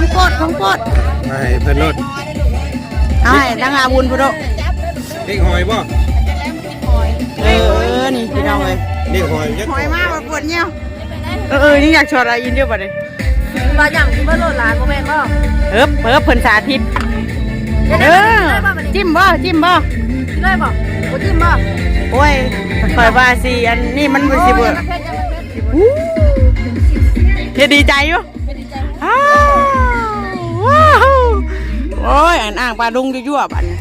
ของโปดของโปดมาให้เพิ่นรถเอาให้ตั้งอาบุญพุทโธเด็กหอยบ่เออ นี่พี่น้องเลยเด็กหอยจักหอยมากปวดเงี้ยวเออเออนี่อยากชวนอะไรยินเดียวบ่เลยว่าอย่างที่ว่าโหลดร้านโมแม่ก็เอิบเอิบเพิ่นสาธิตเออจิ้มบ่จิ้มบ่ได้บอกกูจิ้มบ่โอ้ยคอยว่าสิอันนี้มันบ่สิบ่ยังเพชรยังเพชรอู้เฮ็ดดีใจอยู่อ้า นอ่างปลาดุงยั่วๆบัดนี้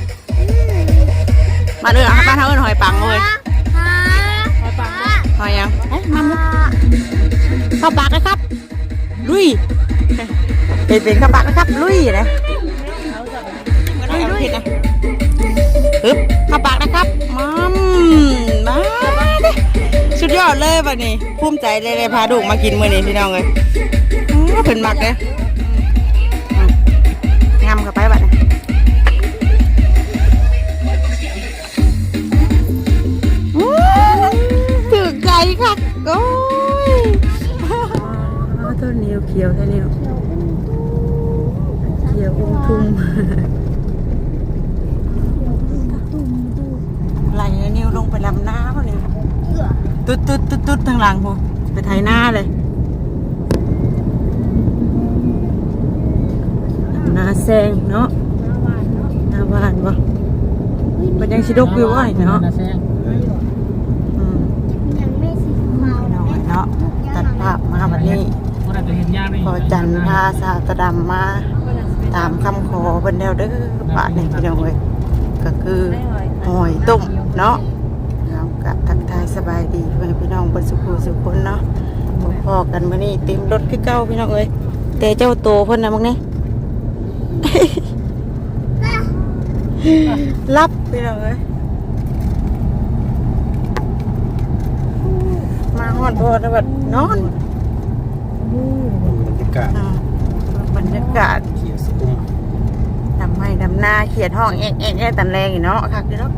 มาเด้อบ้านเฮาเอิ้นหอยปังเว้ยหอยปังหอยยังเอ้ยมามุกเข้าปากนะครับ ลุยเป็นเป็นเข้าปากนะครับ ลุยนะลุยลุยนะฮึบเข้าปากนะครับมัมมาดิสุดยอดเลยวันนี้ภูมิใจเลยเลยพาลูกมากินมื้อนี้พี่น้องเลยอื้อเพิ่นมักเลย ค่ะโอ้ยต้นนิ้วเขียวแค่นิ้วเขียวอุ้มทุ่มไหลนิ้วลงไปลำน้ำเขาเนี่ยตุ๊ดตุ๊ดตุ๊ดตุ๊ดทางหลังโหไปไถหน้าเลยหน้าแซงเนาะหน้าบ้านวะมันยังชิดกอยู่วะเนาะอืม ยังไม่สีขาว น้อยเนาะตัด ภาพมาวันนี้พอจันทร์พาสาตดำมาตามคำขอเพิ่นแล้วเด้อบาทนี่พี่น้องเอ้ยก็คือหอยต้มเนาะเอากะทักทายสบายดีเพื่อนพี่น้องบนสุขุสุขคนเนาะพอๆกันมื้อนี้เต็มรถคือเก่าพี่น้องเอ้ยแต่เจ้าโตเพิ่นนะบักนี่รับพี่น้องเอ้ยมา ฮอดบ่แล้วบัดนอนบรรยากาศอ่าบรรยากาศเขียวสุขุมดำให้ดำหน้าเขียดห้องเอ๊ะเอ๊ะเอ๊ะตันแรงอีกเนาะคักเด้อเนาะ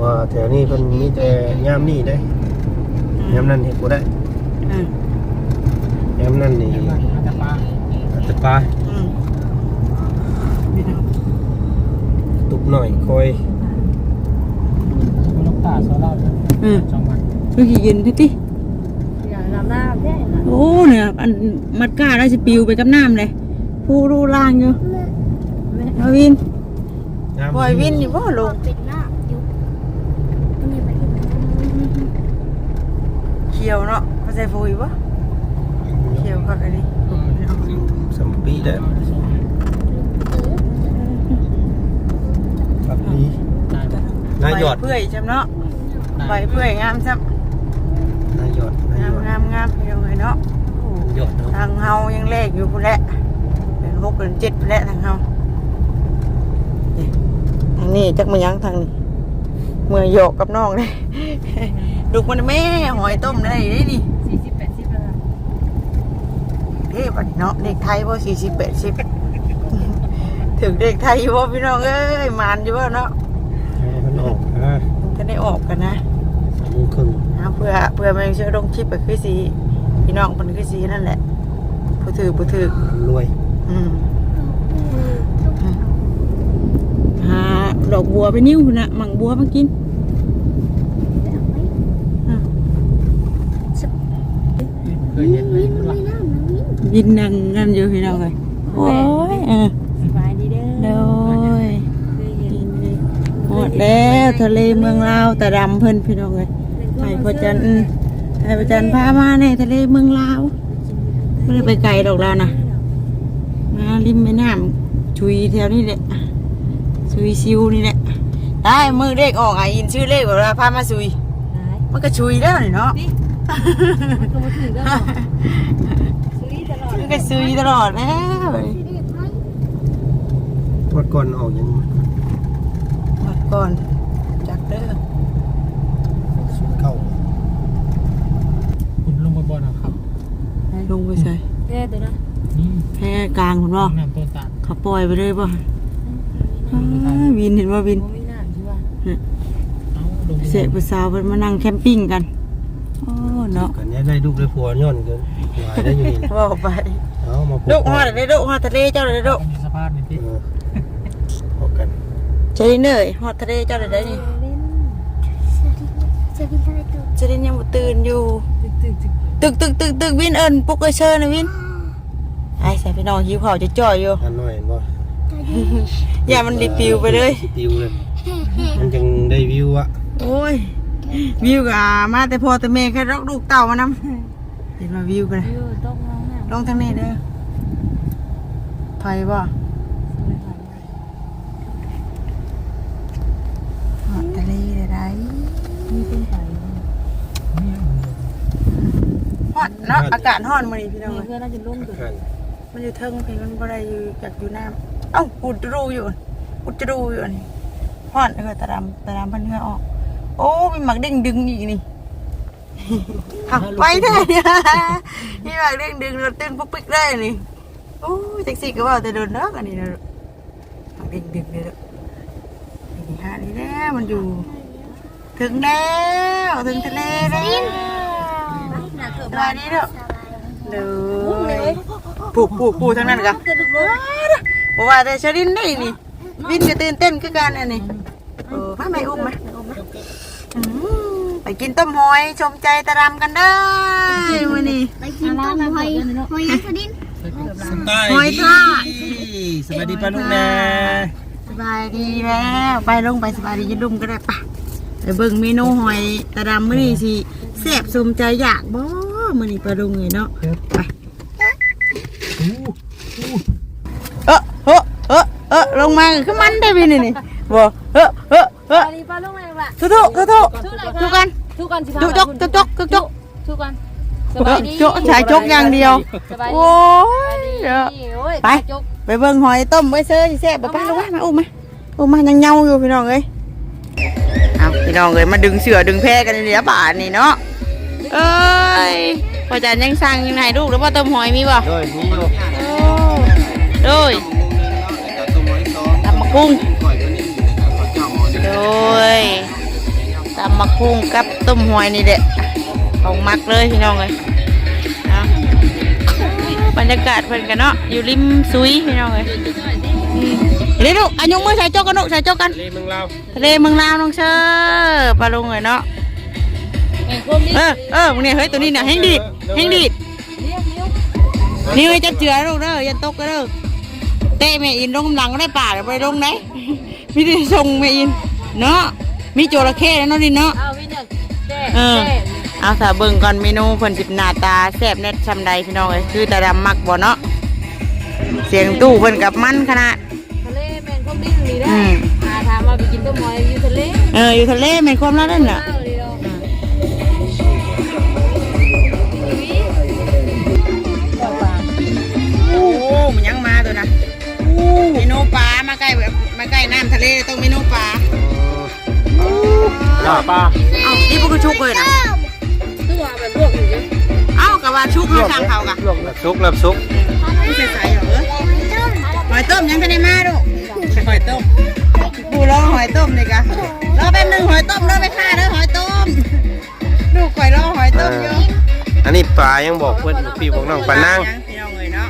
ว่าแถวนี้เพิ่นมีแต่ยามนี้ได้ยามนั้นเฮ็ดบ่ได้อืมยามนั้นนี่อาจจะปลาอาจจะปลาอืมตุกหน่อยคอย อืม คือขี้เย็นทิติอย่างน้ำหน้าแค่นั้นโอ้เนี่ยอันมัดก้าได้สิปิวไปกับน้ำเลยผู้รูล่างอยู่มาวินยามปล่อยวินอยู่บ่ลงเป็นหน้าอยู่นี่มันเขียวเนาะเขาใส่ฟูอยู่บ่เขียวคักอันนี้สมปีแล้วครับดีนายหยอดใบเพื่อยจำเนาะใบเพื่อยงามซ้ นายหยอดนายำหงายมอดงามงามเดียวเลยเนาะหยอดเนาะทางเฮายังเลขอยู่พุ่นแหละเป็นหกเป็นเจ็ดพุ่นแหละทางเฮานี่ทางนี้จักมายังทางนี้เมื่อโยกกับน้องเลย ลูกมันแม่หอยต้มได้ได้ดิสี่สิบแปดสิบแล้วเด้บัดนี้เนาะเด็กไทยบ่สี่สิบแปดสิบถึงเด็กไทยบ่พี่น้องเอ้ยมานอยู่บ่เนาะให้มันออกอ่ามันก็ได้ออกกันนะ สามโมงครึ่ง เอาเพื่อเพื่อมันเชื่อลงคลิปก็คือสีพี่น้องมันคือสีนั่นแหละผู้ถือผู้ถือรวย อืมหาดอกบัวไปนิ้วนะหมังบัวมากินอะเคยเห็นไหมไม่น่ามันนี่ยินนังนั่นอยู่พี่น้องเลยโอ้ยเออสบายดีเด้อโดยเคยเห็นหมดแล้วทะเลเมืองลาวแต่ดำเพิ่นพี่น้องเลย ให้พระจันทร์ให้พระจันทร์พามาในทะเลเมืองลาวไม่ได้ไปไกลดอกแล้วนะมาริมแม่น้ำชุยแถวนี้แหละชุยซิวนี่แหละได้มือเลขออกอะยินชื่อเลขแบบว่าพามาชุยหายมันก็ชุยแล้วนี่เนาะก็มาถึงแล้วซื้อตลอดมันก็ชุยตลอดแล้ววัดก่อนออกยังหมดก่อนจากเด้อ สุดเก้า คุณลงบนบอลนะครับ ให้ ลงไปใส่แค่ตัวนะนี่แค่กลางคุณบ่น้ำต้นตาลเขาปล่อยไปเลยป่ะอ้าววินเห็นว่าวินโมไม่น่าใช่ป่ะเอาลงเสะผู้สาวเพิ่นมานั่งแคมปิ้งกันโอ้เนาะกันเนี้ยได้ลูกได้ผัวย้อนเกินหลายได้อยู่นี่ว่าไปเอเอามาพูดลูกฮอดได้ลูกฮอดทะเลเจ้าได้ลูกมีสภาพนี่เอพี่อพบกันเจริญเอ้ยฮอดทะเลเจ้าได้ได้นี่จะบินอะไรตัวเจริญยังบ่ตื่นอยู่ ตึกตึกตึก ตึกตึกตึกตึกวินเอิ้นปลุกเอ้ยเชิญนะวินไอ้ใส่พี่น้องหิวข้าวจะจ่อยอยู่อันน้อยเห็นบ่อย่ามันดิปิวไปเลยสิปิวเลยมันจังได้วิวอะโอ้ยวิวกะมาแต่พอแต่แม่แค่รอกลูกเต่ามานำเห็นว่าวิวกันอยู่ต้องน้องน่ะลงทางนี้เด้อไผบ่ฮอดทะเลได้ไรมีเป็นไฟ ฮอดเนาะอากาศร้อนมื้อนี้พี่น้องมีเอ้ยเพื่อนน่าจะล่มอยู่หันมันอยู่เทิงเพิ่นมันบ่ได้อยู่จากอยู่น้ำเอ้าอุดรูอยู่ อุดรูอยู่อันนี้ฮอดเออตะดำตะดำเพันเหงือออก โอ้มีหมักเด้งดึงอีกนี่เอาไปเถอะมีหมักเด้งดึงรถเต้นปุ๊กปิ๊กได้นี่โอ้ยแท็กซี่ก็ว่าแต่โดนเนาะอันนี้นะหมักเด้งดึงเลยเด้อนี่ฮะนี่แน่มันอยู่ ถึงแล้ว ถึงทะเลแล้ว สบายดีเด้อเลยปูปูปูทั้งนั้นกะบอกว่าแต่ชรินได้นี่ วินก็ตื่นเต้นคือกันอันนี้เออมาไม่อุ้มไหมอุ้มไหมอืมไปกินต้มหอยชมใจตะรำกันได้มื้อนี้ไปกินต้มหอยหอยยังสดินหอยทอดสวัสดีป้าลุงนะสบายดีแล้ว ไปลงไปสบายดีจะดุมก็ได้ปะ ไปเบิ่งเมนูหอยตะรำมื้อนี้สิแซ่บสมใจอยากบ่มื้อนี้ไปลงเลยเนาะไปเออเออเออเออลงมาคือมันได้วินนี่นี่บ่เออเออเออปาลีปลาลูกอะไรล่ะทุกทุกทุกทุกทุกทุกกันทุกกันสิทุกจกทุกจกทุกจกทุกกันสบายดีจกชายจกอย่างเดียวสบายดีโอ้ยเด้อโอ้ยไปจกไปเบิ่งหอยต้มไว้เซ่สิแซ่บบ่ไปลงมามาอุ้มมาอุ้มมายังเงาอยู่พี่น้องเอ้ย เอาพี่น้องเอ้ยมาดึงเสือดึงแพกันนี่ละบาทนี่เนาะเอ้ยพ่อจันยังสั่งยังไงลูกแล้วว่าต้มหอยมีบ่โดยมีอยู่โอ้โดยตำมะกุ้งโดยตำมะกุ้งกับต้มหอยนี่แหละของมักเลยพี่น้องเอ้ยเอาบรรยากาศเพิ่นกันเนาะอยู่ริมซุยพี่น้องเอ้ยอืม เร็วลูกอันยงมือใส่โจกกันลูกใส่โจกกันเลมึงเราทะเลเมืองลาวน้องเชอปลาลุงเลยเนาะแข่งคมนี่เออเออมึงเนี่ยเฮ้ยตัวนี้เนี่ยแห้งดีดแห้งดีดเลี้ยวเลี้ยวนี่ไอ้จะเจือลูกเด้ออยันตกกันเด้อเตะแม่อินลงกำลังก็ได้ป่าเดี๋ยวไปลงไหนมีแต่ส่งแม่อินเนาะมีจระเข้แล้วเนาะนี่เนาะเอาวินเนี่ยแจ้เออแจ้เอาสาเบิ่งก่อนเมนูเพิ่นสิบหน้าตาแซ่บเน็ตชำใดพี่น้องเอ้ยคือตาดำมักบ่เนาะเสียงตู้เพิ่นกับมันขนาด ทะเลแมงคมนี่ตรงนี้ได้อืม อ่าถามว่าไปกินต้มหอยอยู่ทะเลเอออยู่ทะเลแม่นความแล้วนั่นน่ะเอาเดียวโอ้มันยังมาตัวนะเมนูปลา มาใกล้แบบมาใกล้น้ำทะเลต้องเมนูปลาจ้าป้าเอ้านี่พวกก็ชุกเลยนะตัวแบบลวกอยู่เยอะเอ้ากับว่าชุกเขาทางเขากะลวกลับซุกลับซุกไม่ใส่ใส่เหรอเอ้ยหอยต้มยังไม่ได้มาดู หอยต้มปูรอหอยต้มเลยกะรอแป๊บหนึงหอยต้มรอไปค่าเด้อหอยต้มลูกข่อยรอหอยต้มอยู่อันนี้ปลายังบอกเพื่อนลูกพี่บอกน้องปลานางพี่น้องเลยเนาะ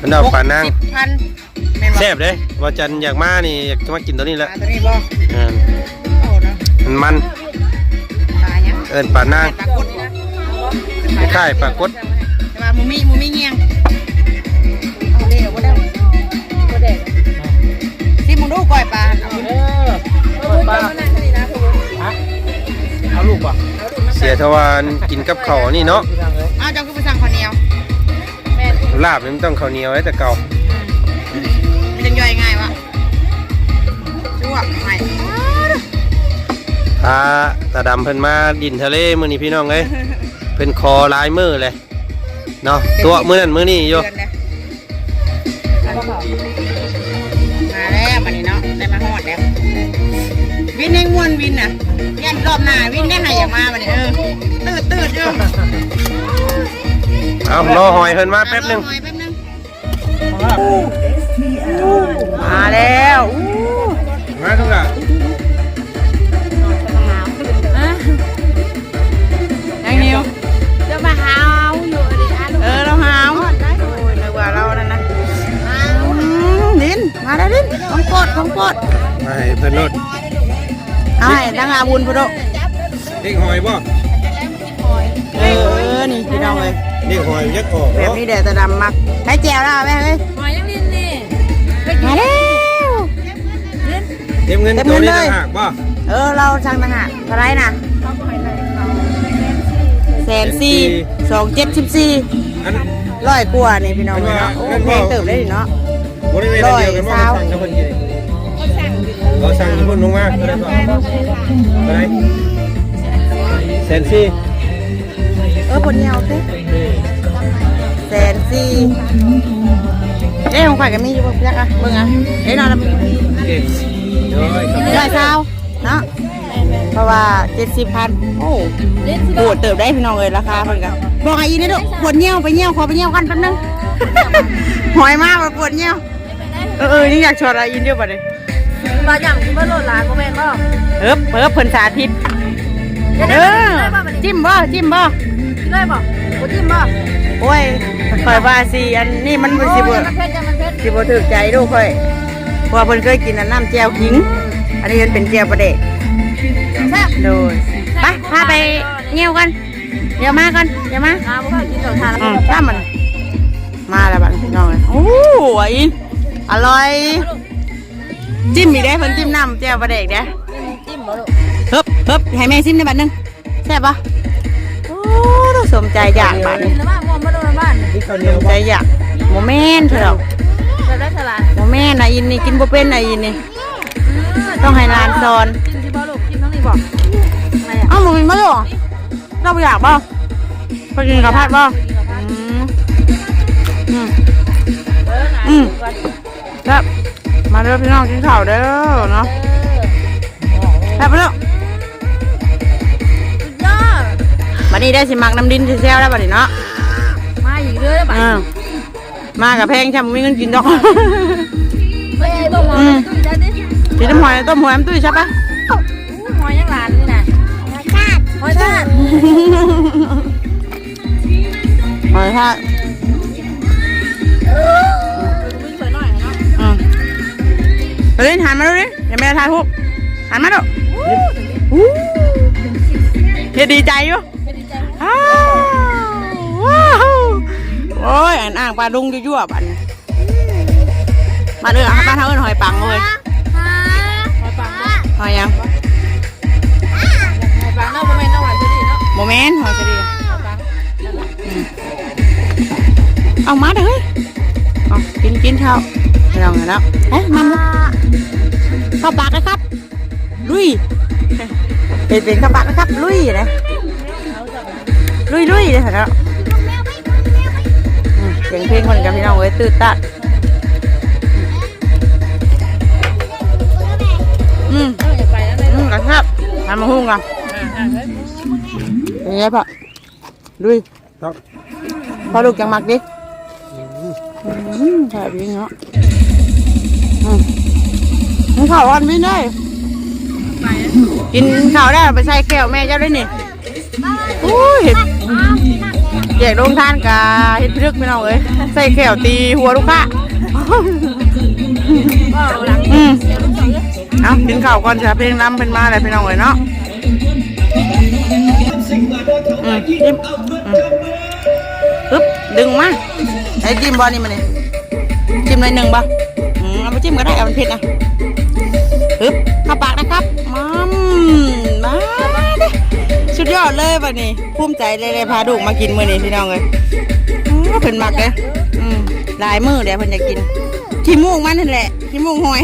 มันเอาปลานางหกสิบพันแม่นบ่แซ่บเด้ว่าจันอยากมานี่อยากจะมากินตัวนี้แหปละลาตัวนี้บ่อ่าโอ้เนาะมันมันปลายังเอิ้นปลานางปลากดนะคล้ายๆปลากดแต่ว่าหมูมีหมูมี เสียทวารกินกับข้าวนี่เนาะพี่ทางเลยเอาเจ้าคือไปสั่งข้าวเหนียวแม่นลาบนี่มันต้องข้าวเหนียวไว้แต่เก่ามันจะย่อยง่ายวะชั่วไม่พาตาดำเพิ่นมาดินทะเลมื้อนี้พี่น้องเอ้ยเพิ่นคอลายมือเลยเนาะตัวมื้อนั้นมื้อนี้อยู่เดือนแล้วมาแล้วมานี่เนาะได้มาฮอดแล้ววินแห่งมวนวินน่ะยัน รอบหน้าวิ่งแน่ไหนอย่ามาบัดนี้เอตืดตืดอยู่เอารอหอยเฮินมาแป๊บนึงมาแล้วมาทุกอะวจะมาหาเอาอยู่อันนี้อันเออเราหาหิน มาแล้วดินของโปรดของโปรด มาเพิ่นรถ เอาให้ตั้งอาบุญพุทธเด็กหอยบ่เออ นี่พี่น้องเลยเด็กหอยยักออกแบบนี้แดดจะดำมักให้แจวแล้วแม่เอ้ยหอยยังลินนี่มาแล้วเต็มเงินเต็มตัวเงินนี้เลยต่างหากบ่เออ เราช่างต่างหากเท่าไหรนะเขาหอยเลยเขาแสนสี่สองเจ็ดสิบสี่อันร้อยกว่านี่พี่น้องเลยเนาะโอ้แพงเติบได้ดิเนาะบริเวณเดียวกันว่าสั่งกับ เพิ่นกี่เราสั่งกับเพิ่นลงมาเท่าไหร่บ่เท่าไหร่แสนสี่เออผลเงาเต้แสนสี่เอ้ของข่อยก็มีอยู่บ่ยักอะเบิ่งอะเอ้ยนอนแล้วเก่งเดี๋ยวให้กลับร้อยเช้าเนาะเพราะว่าเจ็ดสิบพันโอ้เล่นสิโหดเติบได้พี่น้องเลยราคาเพิ่นก็บอกไอ้อีนี่ดูปวดเงี้ยวไปเงี้ยวขอไปเงี้ยวกันแป๊บนึงหอยมากว่าปวดเงี้ยวเออเออนี่อยากชวนอะไรอินเดียบ่เลย บาอย่างที่เมื่อโหลดร้านโมเมนต์ก็เอิบเอิบเพิ่นสาธิต เออ จิ้มบ่ จิ้มบ่กินได้ป่โอ้จิ้มป่โอ้ยข่อยว่าสิอันนี้มันบ่สิบ่มันเผ็ดมันเผ็ดสิบ่ถูกใจดูข่อยเพราะว่าเพิ่นเคยกินอันน้ำแจ่วขิง อันนี้มันเป็นแจ่วปลาเด็กแซ่โดยไปพาไปเงี้ยวกันเดี๋ยวมากันเดี๋ยวมาน้ำมันกินต่อทานอืมข้ามมัน มาแล้วบ้านพี่น้องเลยโอ้ยอินอร่อย จิ้มอีกได้เพิ่นจิ้มน้ำแจ่วปลาเด็กเด้จิ้มบ่ลูกเฮิบเฮิบให้แม่ซิมในบัดหนึงแซ่บปะโอ้เราสมใจอยากบัดกินแล้วบ้านมองมาโดนบ้านนี่ข้าวเหสนียวมบ่ใจอยากโมเมนต์เถอะดอกจะได้ฉลาดโมเมนต์นะอินนี่กินบ่เป็นนะอินนี่ต้องให้นานสอนจิ้มที่บ่ลูกจิ้มทั้งนี้บ่อะไรอะเอ้าหมูมินมาดูเราบ่อยากบ่ไปกินกับพัดบ่อืมอืมเออไงอืมครับ มาเด้อพี่น้องกินข้าวเด้อเนาะแซ่บไปเด้อสุดยอดบัดนี้ได้สิมักน้ำดินสิแซวแล้วบัดนี้เนาะมาอีกเรื่อยบ่อ่ามากับแพงใช่ไหมมีเงินกินดอกไม่ต้มหอยตุ้ยได้ดิกินน้ำหอยต้มหอยน้ำตุ้ยใช่ปะหอยยังหลานนี่นะหอยทาดหอยทากมึง เล่นหันมาดูดิเดี๋ยวแม่ถ่ายรูปหันมาดูอู้เฮ็ดดีใจอยู่อ้าวว้าวโอ้ยอันอ่างปลาดุงยั่วๆบัดนมาเด้อบ้านเฮาเอิ้นหอยปังเลยหอยปังเนาะหอยยังหอยปังเนาะโมเมนต์เนาะหวานจะดีเนาะโมเมนต์หอยจะดีหอยปังเอามาเด้อเฮ้ยเอากินกินข้าวไม่ต้องแล้วเฮ้ยมามา เข้าปากนะครับ ลุยเป็นเป็นเข้าปากนะครับ ลุยนะลุยลุยเลยเหรออืมเสียงเพลงคนกับพี่น้องเอ้ยตื่นตัดอืมเอออย่าไปแล้วเลยอืมกระชับทำมาหุ้งกันเป็นไงพ่อลุยครับพอลูกจังมักดิอืมแบบนี้เนาะอืมกิน ข้าววันไม่ได้ กินข้าวได้ไปใส่แก้วแม่เจ้าได้นี่โอ้ยเห็ดแจกโรงทานกาเห็ดพรึกพี่น้องเอ้ยใส่แก้วตีหัวลูกค้าอืมเอากินข้าวก่อนจะเพลงรำเป็นมาอะไรพี่น้องเอ้ยเนาะอืมจิ้มอึ๊บดึงมาไอ้จิ้มบอลนี่มาเนี่ยจิ้มหน่อยหนึ่งบ่อืมเอาไปจิ้มก็ได้เอามันเผ็ดนะ ปึ๊บเข้าปากนะครับมัมมาเด้สุดยอดเลยวันนี้ภูมิใจเลยเลยพาลูกมากินมื้อนี้พี่น้องเลยอื้อเพิ่นมักเลยอืมหลายมื้อเดี๋ยวเพิ่นจะกินขี้มูกมันนั่นแหละขี้มูกหอย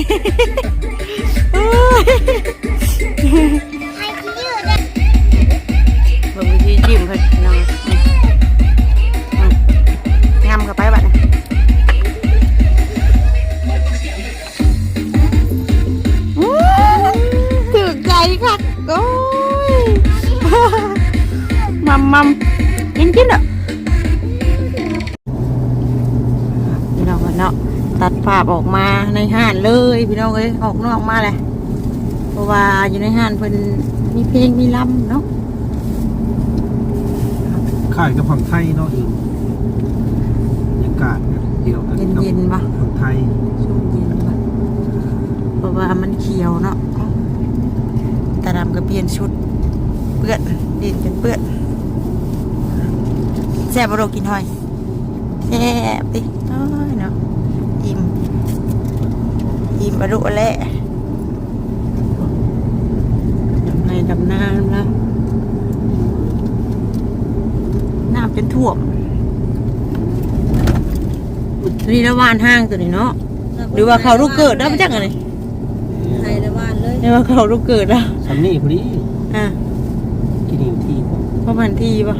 โอ้ยที่ยืดได้เบิ่งวิธีจิ้มเพิ่นพี่น้อง ออกมาในห้านเลยพี่น้องเอ้ยออกนอกมาเลยเพราะว่าอยู่ในห้านเพิ่นมีเพลงมีลำเนาะขายกับฝั่งไทยเนาะอีกบรรยากาศเดียวกันกับเย็นๆปะฝั่งไทยช่วงเย็นปะเพราะว่ามันเขียวเนาะตาดำก็เปลี่ยนชุดเปื้อนดินเป็นเปื้อนแซ่บบ่โรกินหอยแซ่บดิโอ้ยเนาะอิ่ม อิ่มบรรลุแล้วดำในดำน้ำแล้วน้ำเป็นท่วมตัวนี้ละวานห้างตัวนี้เนาะหรือว่าเขาลูกเกิดได้มาจากอะไรไทยละบ้านเลยหรือว่าเขาลูกเกิดแล้วสำนี่พอดีอะกินอีกทีบ่ประมาณที่ปะ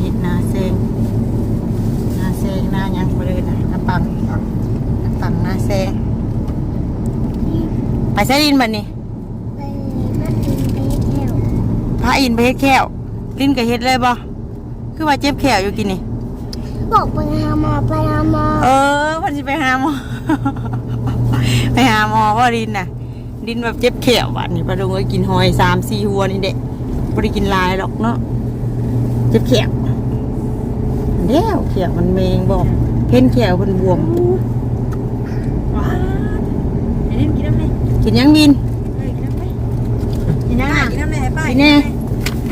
เห็ดนาเซงนาเซงนายังไปเลยนะน้ำปังน้ำปังนาเซงไป ใช้ดินบันนี่ไปบ้านอินไปเที่ยวพระอินทร์ไปเฮ็ดแควลิ้นกับเฮ็ดเลยบ่คือว่าเจ็บแขวอยู่กินนี่ บอกไปหาหมอไปหาหมอเออเพันสิไปหาหมอ ไปหาหมอว่าดินน่ะ ดินแบบเจ็บแขวบัดนี่ปลาดุงก็กินหอยสามสี่หัวนี่เด็กไม่ได้กินหลายหรอกเนาะเจ็บแขวเดี๋ยวแขวมันเมงบอกเพ่นแขวมันบวม ไอ้นี่กินน้ำไหม กินยังบินเฮ้ยกินน้ำไหมกินยังอะกินน้ำไหมให้ป้ากินแน่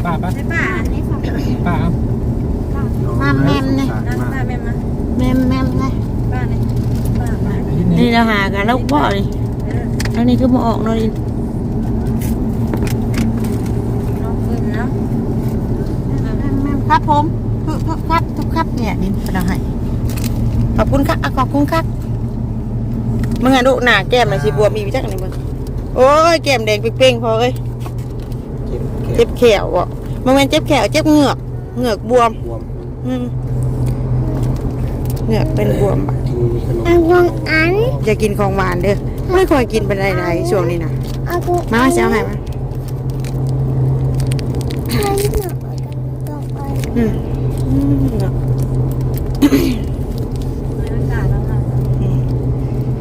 ป้าป้าให้ป้าไม่ฟังป้าเอามาแมมเลยนั่งป้าแม่มาแมมแมมเลยป้าเนี่ยป้ามานิดนึงนี่เราหากันแล้วบ่นี่เออแล้วนี่คือมาออกเนาะดินน้องเพิ่มเนาะครับผมทุกครับทุกครับเนี่ยดินกระดาให้ขอบคุณครับอะขอบคุณครับมึงอะดูหน้าแก้มหน่อยสิบวมมีวิจักอันนี้มึง โอ้ยแก้มแดงเป้งๆพอเอ้ยเก็บเก็เจ็บบแขวอะมันเป็นเจ็บแขวเจ็บเหงือกเหงือกบวมบวมอืมเหงือกเป็นบวมอะกินขนมเอากงอันอย่ากินของหวานเด้อไม่ควรกินเป็นไรๆช่วงนี้นะเอากงมาเสียให้มาให้หนูกงอันอืมอืมเนาะ อากาศแล้วค่ะ อืม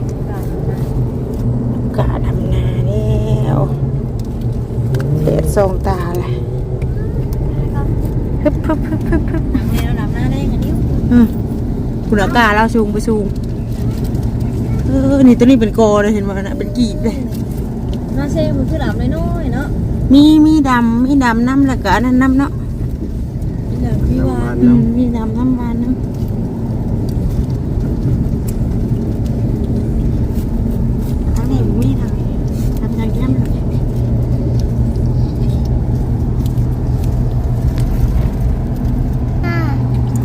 อากาศแล้วนะ กาดำนาแล้วเสีย ทรงตาเลยฮึบฮึบฮึบฮึบฮึบหนังเนี่ยเราหลับหน้าได้ยังไงนิ้วอืมคุณอากาเราสูงไปสูงเออนี่ตัวนี้เป็นโกเลยเห็นไหมนะเป็นกีบเลยน่าเช่มันคือหลับน้อยๆเนาะมีมีดำมีดำน้ำแล้วก็อันนั้นน้ำเนาะหลับพี่วานอืมมีดำน้ำบานน้ำทางนี้มีทางนี้ทำทางนี้น้ำ อ่า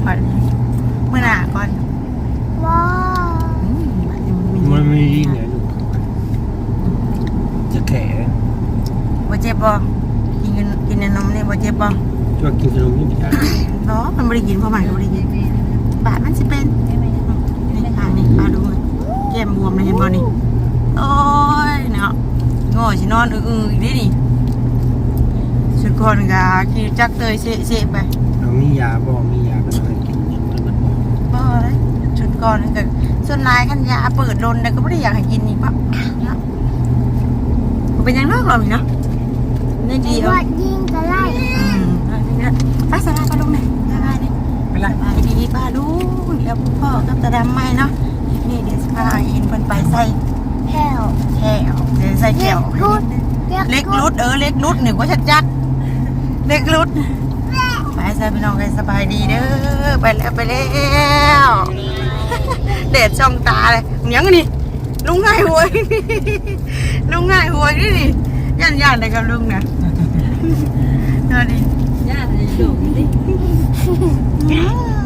ก่อนเมื่อหน้าก่อน ว้า อืมบัดนี้ มันไม่ ยิงไงลูกจะแข็งบ่เจ็บบ่กินกันกินในนมนี่บ่เจ็บบ่ชอบกินขนมนี่ไม่ได้เนาะมันบ่ได้กินเพราะมันก็บ่ได้กินบาดมันสิเป็นไม่ไม่นี่อ่านี่มาดูมันแก้มบวมเลยเห็นบ่นี่โอ้ยเนาะโง่สินอนอื้อๆอีกดินี่สุดคนก็ขี่จักรเตยเสะๆไปเรามียาบ่มียาเป็นอะไรกินเป็นมันบ่บ่เลยชุดก่อนก็ ส่วนนายขันยาเปิดโดนแต่ก็ไม่ได้อยากให้กินนี่ปะเนาะมันเป็นยังไงก่อนเนาะนี่ดีไอ้เอาวัดยิงกระไล่อืมเอาอย่างนี้นะไปสลายปลาลุงหน่อยสบายดิเป็นไรสบายดีปลาลุงแล้วพ่อกับตาดำไม่เนาะนี่เดี๋ยวสพาอินเพิ่นไปใส่แถวแก้วเดี๋ยวใส่แก้วรุดเล็กรุดเออเล็กรุดหนึ่งว่าชัดจักเล็กรุดไปใส่พี่น้องกันสบายดีเด้อไปแล้วไปแล้ว เด็ดช่องตาเลยยังนี่ลุงง่ายหวยลุงง่ายหวยนี่นี่ย่านย่านเลยกับลุงนะน่าดีย่าจะดูดิย่าน